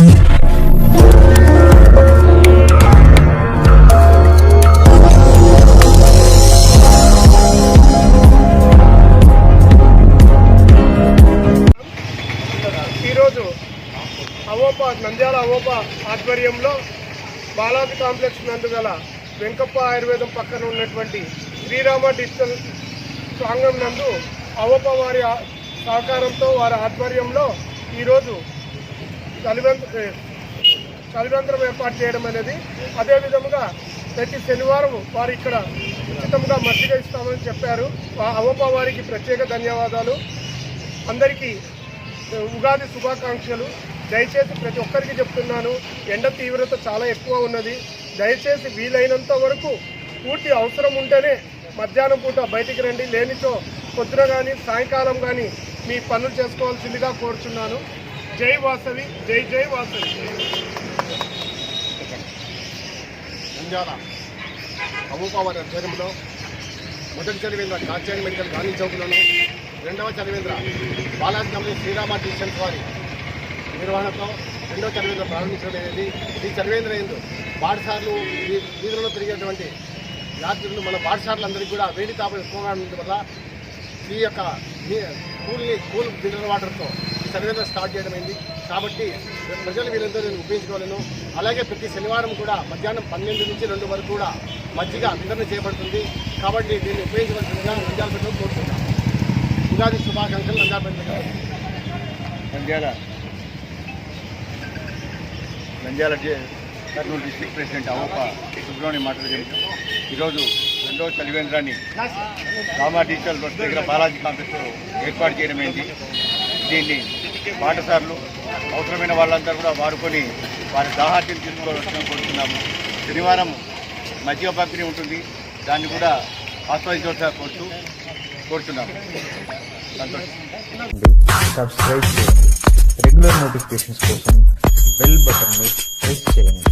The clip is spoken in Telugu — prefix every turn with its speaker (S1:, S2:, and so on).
S1: ఈరోజు అవోపా నంద్యాల అవోపా ఆధ్వర్యంలో బాలాజీ కాంప్లెక్స్ నందు గల వెంకప్ప ఆయుర్వేదం పక్కన ఉన్నటువంటి శ్రీరామ డిజిటల్ ప్రాంగం నందు అవోపా వారి సహకారంతో వారి ఆధ్వర్యంలో ఈరోజు చలివేంద్ర చలివేంద్రం ఏర్పాటు చేయడం అనేది అదేవిధముగా ప్రతి శనివారం వారు ఇక్కడ ఉచితంగా మట్టిగా ఇస్తామని చెప్పారు. ఆ వారికి ప్రత్యేక ధన్యవాదాలు. అందరికీ ఉగాది శుభాకాంక్షలు. దయచేసి ప్రతి ఒక్కరికి చెప్తున్నాను ఎండ తీవ్రత చాలా ఎక్కువ ఉన్నది. దయచేసి వీలైనంత వరకు పూర్తి అవసరం ఉంటేనే మధ్యాహ్నం పూట బయటికి రండి. లేనిచో పొద్దున కానీ సాయంకాలం కానీ మీ పనులు చేసుకోవాల్సిందిగా కోరుచున్నాను. జై వాసవి జై జై వాసవి.
S2: నంద్యాల అబూపావర్ ఆధ్వర్యంలో మొదటి చదివేంద్ర కాచేరి మెడికల్ గాంధీ చౌక్లోను రెండవ చదివేంద్ర బాలాజీ కంపెనీ శ్రీరామ టీచర్స్ వారి నిర్వహణతో రెండవ చదివేంద్ర ప్రారంభించడం అనేది ఈ చదివేంద్ర ఎందు బాటసార్లు వీధులలో తిరిగేటువంటి యాత్రికులు మన బాటసార్లందరికీ కూడా వేడి తాపం ఎక్కువగా ఉండడం వల్ల ఈ యొక్క స్కూల్ని కూల్ని కూల్ మినరల్ వాటర్తో సర్వేలో స్టార్ట్ చేయడం అయింది కాబట్టి ప్రజలు వీళ్ళందరూ నేను ఉపయోగించుకోవాలను అలాగే ప్రతి శనివారం కూడా మధ్యాహ్నం పన్నెండు నుంచి రెండు వరకు కూడా మజ్జిగ వితరణ చేయబడుతుంది. కాబట్టి దీన్ని ఉపయోగించవలసిందిగా నంద్యాలపేటలో కోరుతున్నాను ఉగాది శుభాకాంక్షలు నంద్యాలపేట
S3: నంద్యాల. కర్నూలు డిస్ట్రిక్ట్ ప్రెసిడెంట్ అవప్ప సుబ్రహ్మణ్యం మాట్లాడేది ఈరోజు రెండవ చలివేంద్రాన్ని రామా డిజిటల్ బస్ దగ్గర బాలాజీ కాంప్లెక్స్లో ఏర్పాటు చేయడమైంది. దీన్ని పాఠశాలలు అవసరమైన వాళ్ళందరూ కూడా వాడుకొని వారి దాహార్తిని తీసుకోవాలని కోరుతున్నాము. శనివారం మధ్య పంపిణీ ఉంటుంది. దాన్ని కూడా ఆస్వాదించవచ్చా కోరుతూ కోరుతున్నాము. సంతోషం.
S4: సబ్స్క్రైబ్ చేయండి. రెగ్యులర్ నోటిఫికేషన్స్ కోసం బెల్ బటన్ని ప్రెస్ చేయండి.